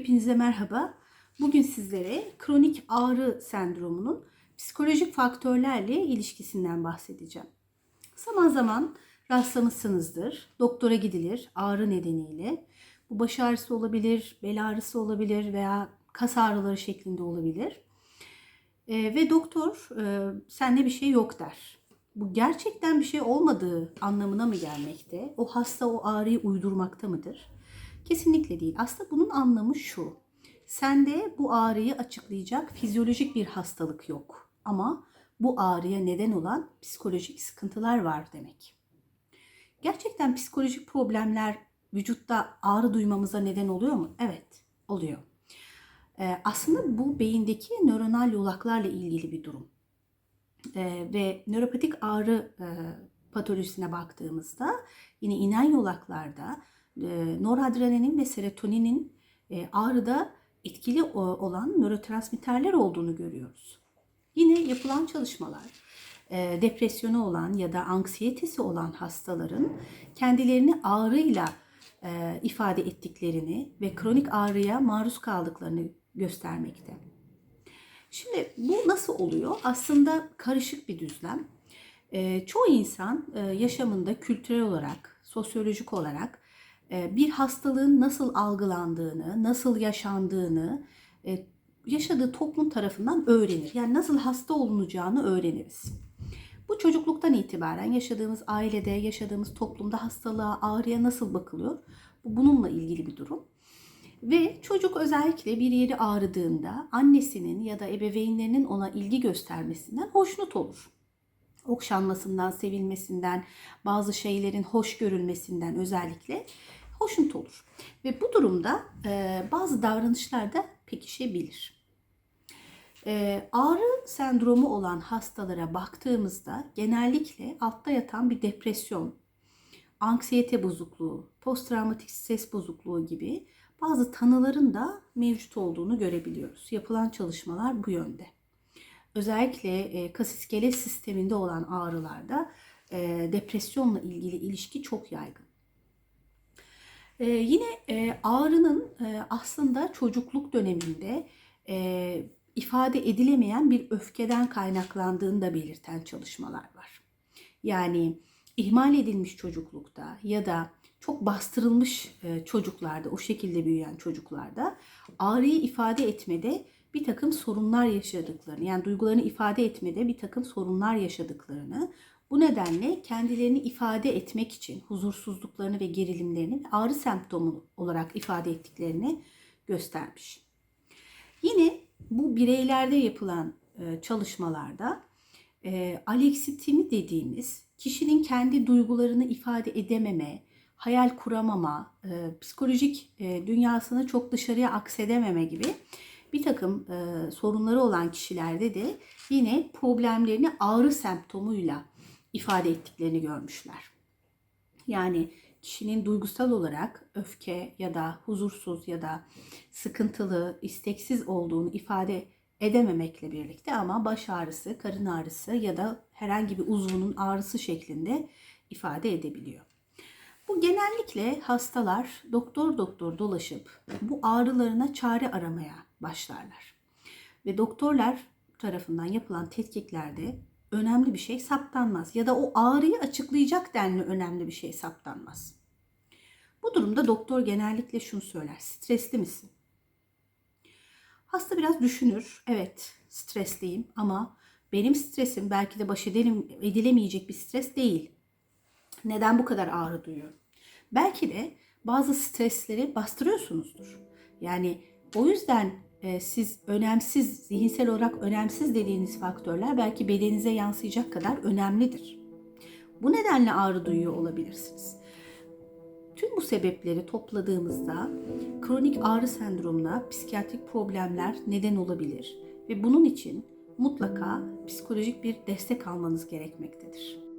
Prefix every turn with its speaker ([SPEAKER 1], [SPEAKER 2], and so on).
[SPEAKER 1] Hepinize merhaba. Bugün sizlere kronik ağrı sendromunun psikolojik faktörlerle ilişkisinden bahsedeceğim. Zaman zaman rastlamışsınızdır. Doktora gidilir ağrı nedeniyle. Bu baş ağrısı olabilir, bel ağrısı olabilir veya kas ağrıları şeklinde olabilir. Ee, ve doktor e, sende bir şey yok der. Bu gerçekten bir şey olmadığı anlamına mı gelmekte? O hasta o ağrıyı uydurmakta mıdır? Kesinlikle değil. Aslında bunun anlamı şu. Sende bu ağrıyı açıklayacak fizyolojik bir hastalık yok. Ama bu ağrıya neden olan psikolojik sıkıntılar var demek. Gerçekten psikolojik problemler vücutta ağrı duymamıza neden oluyor mu? Evet, oluyor. Ee, aslında bu beyindeki nöronal yolaklarla ilgili bir durum. Ee, ve nöropatik ağrı e, patolojisine baktığımızda yine inen yolaklarda e, noradrenalin ve serotoninin e, ağrıda etkili olan nörotransmitterler olduğunu görüyoruz. Yine yapılan çalışmalar e, depresyonu olan ya da anksiyetesi olan hastaların kendilerini ağrıyla e, ifade ettiklerini ve kronik ağrıya maruz kaldıklarını göstermekte. Şimdi bu nasıl oluyor? Aslında karışık bir düzlem. Çoğu insan yaşamında kültürel olarak, sosyolojik olarak bir hastalığın nasıl algılandığını, nasıl yaşandığını e, yaşadığı toplum tarafından öğrenir. Yani nasıl hasta olunacağını öğreniriz. Bu çocukluktan itibaren yaşadığımız ailede, yaşadığımız toplumda hastalığa, ağrıya nasıl bakılıyor? Bu bununla ilgili bir durum. Ve çocuk özellikle bir yeri ağrıdığında annesinin ya da ebeveynlerinin ona ilgi göstermesinden hoşnut olur. Okşanmasından, sevilmesinden, bazı şeylerin hoş görülmesinden özellikle hoşnut olur. Ve bu durumda e, bazı davranışlar da pekişebilir. E, ağrı sendromu olan hastalara baktığımızda genellikle altta yatan bir depresyon, anksiyete bozukluğu, posttraumatik stres bozukluğu gibi bazı tanıların da mevcut olduğunu görebiliyoruz. Yapılan çalışmalar bu yönde. Özellikle e, kas iskelet sisteminde olan ağrılarda e, depresyonla ilgili ilişki çok yaygın. E, yine e, ağrının e, aslında çocukluk döneminde e, ifade edilemeyen bir öfkeden kaynaklandığını da belirten çalışmalar var. Yani ihmal edilmiş çocuklukta ya da çok bastırılmış e, çocuklarda, o şekilde büyüyen çocuklarda ağrıyı ifade etmede bir takım sorunlar yaşadıklarını, yani duygularını ifade etmede bir takım sorunlar yaşadıklarını, bu nedenle kendilerini ifade etmek için huzursuzluklarını ve gerilimlerini ağrı semptomu olarak ifade ettiklerini göstermiş. Yine bu bireylerde yapılan e, çalışmalarda e, aleksitimi dediğimiz kişinin kendi duygularını ifade edememe, hayal kuramama, e, psikolojik dünyasını çok dışarıya aksedememe gibi bir takım sorunları olan kişilerde de yine problemlerini ağrı semptomuyla ifade ettiklerini görmüşler. Yani kişinin duygusal olarak öfke ya da huzursuz ya da sıkıntılı, isteksiz olduğunu ifade edememekle birlikte ama baş ağrısı, karın ağrısı ya da herhangi bir uzvunun ağrısı şeklinde ifade edebiliyor. Bu genellikle hastalar doktor doktor dolaşıp bu ağrılarına çare aramaya başlarlar. Ve doktorlar tarafından yapılan tetkiklerde önemli bir şey saptanmaz ya da o ağrıyı açıklayacak denli önemli bir şey saptanmaz. Bu durumda doktor genellikle şunu söyler. Stresli misin? Hasta biraz düşünür. Evet, stresliyim ama benim stresim belki de baş edelim, edilemeyecek bir stres değil. Neden bu kadar ağrı duyuyorum? Belki de bazı stresleri bastırıyorsunuzdur. Yani o yüzden e, siz önemsiz, zihinsel olarak önemsiz dediğiniz faktörler belki bedeninize yansıyacak kadar önemlidir. Bu nedenle ağrı duyuyor olabilirsiniz. Tüm bu sebepleri topladığımızda kronik ağrı sendromuna psikiyatrik problemler neden olabilir ve bunun için mutlaka psikolojik bir destek almanız gerekmektedir.